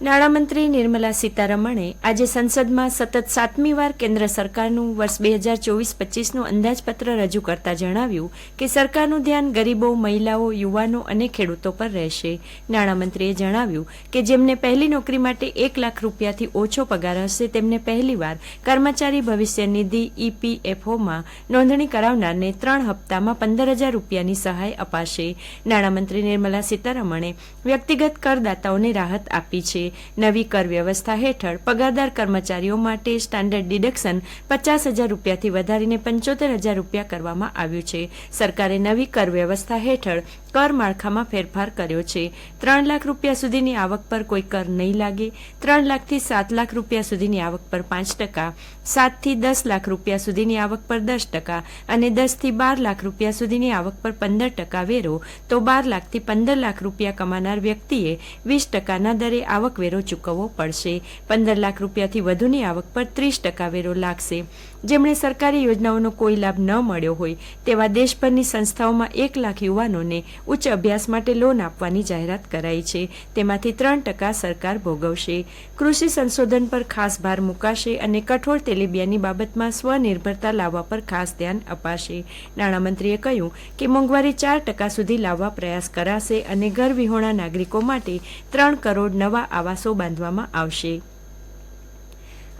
નાણામંત્રી નિર્મલા સીતારમણે આજે સંસદમાં સતત સાતમી વાર કેન્દ્ર સરકારનું વર્ષ બે હજાર ચોવીસ પચીસનું અંદાજપત્ર રજૂ કરતા જણાવ્યું કે સરકારનું ધ્યાન ગરીબો, મહિલાઓ, યુવાનો અને ખેડૂતો પર રહેશે. નાણામંત્રીએ જણાવ્યું કે જેમને પહેલી નોકરી માટે એક લાખ રૂપિયાથી ઓછો પગાર હશે, તેમને પહેલીવાર કર્મચારી ભવિષ્ય નિધિ ઈપીએફઓમાં નોંધણી કરાવનારને ત્રણ હપ્તામાં પંદર હજાર રૂપિયાની સહાય અપાશે. નાણામંત્રી નિર્મલા સીતારમણે વ્યક્તિગત કરદાતાઓને રાહત આપી છે. નવી કર વ્યવસ્થા હેઠળ પગારદાર કર્મચારીઓ માટે સ્ટાન્ડર્ડ ડિડક્શન પચાસ હજાર રૂપિયાથી વધારીને પંચોતેર હજાર રૂપિયા કરવામાં આવ્યું છે. સરકારે નવી કર વ્યવસ્થા હેઠળ કર માળખામાં ફેરફાર કર્યો છે. ત્રણ લાખ રૂપિયા સુધીની આવક પર કોઈ કર નહીં લાગે. ત્રણ લાખથી સાત લાખ રૂપિયા સુધીની આવક પર પાંચ ટકા. સાતથી દસ લાખ રૂપિયા સુધીની આવક પર દસ ટકા અને દસથી બાર લાખ રૂપિયા સુધીની આવક પર પંદર ટકા વેરો. તો બાર લાખથી પંદર લાખ રૂપિયા કમાનાર વ્યક્તિએ વીસ ટકાના દરે આવકવેરો ચૂકવવો પડશે. પંદર લાખ રૂપિયાથી વધુની આવક પર ત્રીસ ટકા વેરો લાગશે. જેમણે સરકારી યોજનાઓનો કોઈ લાભ ન મળ્યો હોય, તેવા દેશભરની સંસ્થાઓમાં એક લાખ યુવાનોને ઉચ્ચ અભ્યાસ માટે લોન આપવાની જાહેરાત કરાઈ છે. તેમાંથી ત્રણ ટકા સરકાર ભોગવશે. કૃષિ સંશોધન પર ખાસ ભાર મુકાશે અને કઠોળ તેલીબિયાની બાબતમાં સ્વનિર્ભરતા લાવવા પર ખાસ ધ્યાન અપાશે. નાણામંત્રીએ કહ્યું કે મોંઘવારી ચાર ટકા સુધી લાવવા પ્રયાસ કરાશે અને ઘરવિહોણા નાગરિકો માટે ત્રણ કરોડ નવા આવાસો બાંધવામાં આવશે.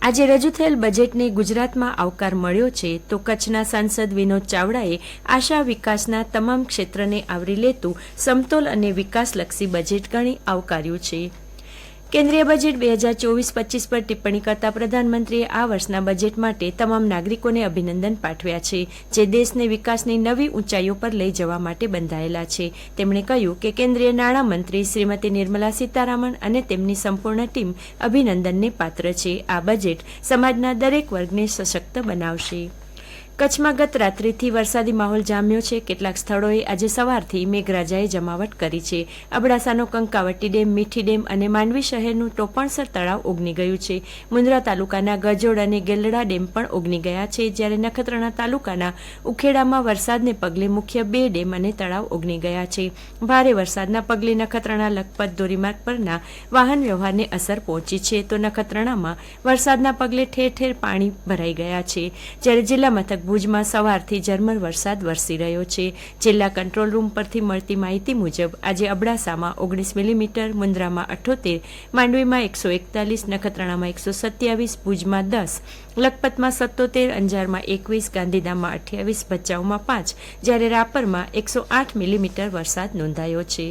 આજે રજૂ થયેલ બજેટને ગુજરાતમાં આવકાર મળ્યો છે તો કચ્છના સાંસદ વિનોદ ચાવડાએ આશા વિકાસના તમામ ક્ષેત્રને આવરી લેતું સમતોલ અને વિકાસલક્ષી બજેટ ગણી આવકાર્યું છે. કેન્દ્રીય બજેટ બે હજાર ચોવીસ પચીસ પર ટિપ્પણી કરતા પ્રધાનમંત્રીએ આ વર્ષના બજેટ માટે તમામ નાગરિકોને અભિનંદન પાઠવ્યા છે, જે દેશને વિકાસની નવી ઊંચાઈઓ પર લઈ જવા માટે બંધાયેલા છે. તેમણે કહ્યું કે કેન્દ્રીય નાણામંત્રી શ્રીમતી નિર્મલા સીતારામન અને તેમની સંપૂર્ણ ટીમ અભિનંદનને પાત્ર છે. આ બજેટ સમાજના દરેક વર્ગને સશક્ત બનાવશે. કચ્છમાં ગત રાત્રિથી વરસાદી માહોલ જામ્યો છે. કેટલાક સ્થળોએ આજે સવારથી મેઘરાજાએ જમાવટ કરી છે. અબડાસાનો કંકાવટી ડેમ, મીઠી ડેમ અને માંડવી શહેરનું ટોપણસર તળાવ ઓગની ગયું છે. મુન્દ્રા તાલુકાના ગજોડ અને ગેલડા ડેમ પણ ઓગની ગયા છે. જ્યારે નખત્રાણા તાલુકાના ઉખેડામાં વરસાદને પગલે મુખ્ય બે ડેમ અને તળાવ ઓગની ગયા છે. ભારે વરસાદના પગલે નખત્રાણા લખપત ધોરીમાર્ગ પરના વાહન વ્યવહારને અસર પહોંચી છે. તો નખત્રાણામાં વરસાદના પગલે ઠેર ઠેર પાણી ભરાઈ ગયા છે. જ્યારે જિલ્લા મથક ભુજમાં સવારથી ઝરમર વરસાદ વરસી રહ્યો છે. જિલ્લા કંટ્રોલ રૂમ પરથી મળતી માહિતી મુજબ, આજે અબડાસામાં ઓગણીસ મિલીમીટર મુન્દ્રામાં અઠ્ઠોતેર માંડવીમાં એકસો એકતાલીસ, નખત્રાણામાં એકસો સત્યાવીસ, ભુજમાં દસ, લખપતમાં સત્તોતેર, અંજારમાં એકવીસ, ગાંધીધામમાં અઠ્યાવીસ, ભચાઉમાં પાંચ, જ્યારે રાપરમાં એકસો આઠ મિલીમીટર વરસાદ નોંધાયો છે.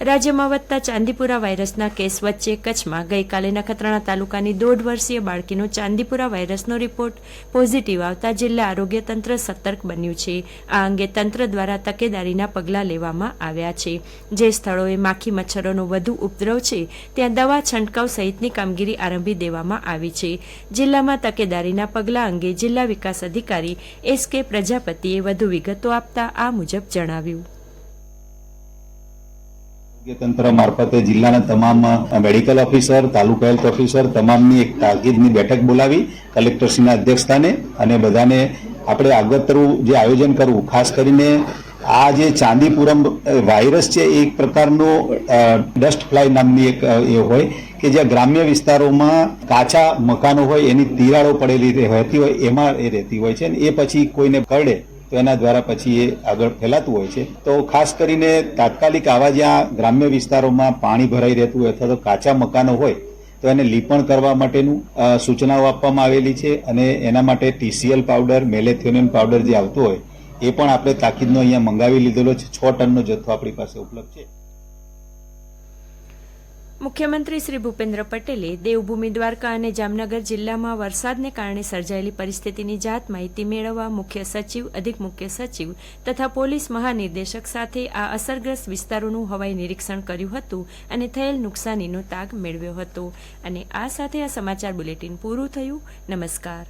રાજ્યમાં વધતા ચાંદીપુરા વાયરસના કેસ વચ્ચે કચ્છમાં ગઈકાલે નખત્રાણા તાલુકાની દોઢ વર્ષીય બાળકીનો ચાંદીપુરા વાયરસનો રિપોર્ટ પોઝિટિવ આવતા જિલ્લા આરોગ્ય તંત્ર સતર્ક બન્યું છે. આ અંગે તંત્ર દ્વારા તકેદારીના પગલાં લેવામાં આવ્યા છે. જે સ્થળોએ માખી મચ્છરોનો વધુ ઉપદ્રવ છે, ત્યાં દવા છંટકાવ સહિતની કામગીરી આરંભી દેવામાં આવી છે. જિલ્લામાં તકેદારીના પગલાં અંગે જિલ્લા વિકાસ અધિકારી એસ કે પ્રજાપતિએ વધુ વિગતો આપતા આ મુજબ જણાવ્યું. તંત્ર મારફતે જિલ્લાના તમામ medical officer taluka health officer તમામની એક તાકીદની બેઠક બોલાવી કલેક્ટરશ્રીના અધ્યક્ષસ્થાને અને બધાને આપણે આગતરું જે આયોજન કરવું, ખાસ કરીને આ જે ચાંદીપુરમ વાયરસ છે એક પ્રકારનો ડસ્ટ ફ્લાય નામની એક એ હોય કે જ્યાં ગ્રામ્ય વિસ્તારોમાં કાચા મકાનો હોય, એની તિરાડો પડેલી રહેતી હોય, એમાં એ રહેતી હોય છે ને એ પછી કોઈને કરડે તો એના દ્વારા પછી એ આગળ ફેલાતું હોય છે. તો ખાસ કરીને તાત્કાલિક આવા જ્યાં ગ્રામ્ય વિસ્તારોમાં પાણી ભરાઈ રહેતું હોય અથવા તો કાચા મકાનો હોય, તો એને લીપણ કરવા માટેનું સૂચનાઓ આપવામાં આવેલી છે અને એના માટે ટીસીએલ પાવડર, મેલેથિયોનિયન પાવડર જે આવતો હોય, એ પણ આપણે તાકીદનો અહીંયા મંગાવી લીધેલો છે. છ ટનનો જથ્થો આપણી પાસે ઉપલબ્ધ છે. મુખ્યમંત્રી શ્રી ભૂપેન્દ્ર પટેલે દેવભૂમિ દ્વારકા અને જામનગર જિલ્લામાં વરસાદને કારણે સર્જાયેલી પરિસ્થિતિની જાત માહિતી મેળવવા મુખ્ય સચિવ, અધિક મુખ્ય સચિવ તથા પોલીસ મહાનિર્દેશક સાથે આ અસરગ્રસ્ત વિસ્તારોનું હવાઈ નિરીક્ષણ કર્યું હતું અને થયેલ નુકસાનીનો તાગ મેળવ્યો હતો. અને આ સાથે આ સમાચાર બુલેટિન પૂરું થયું. નમસ્કાર.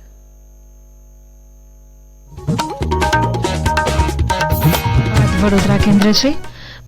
વડોદરા કેન્દ્ર છે.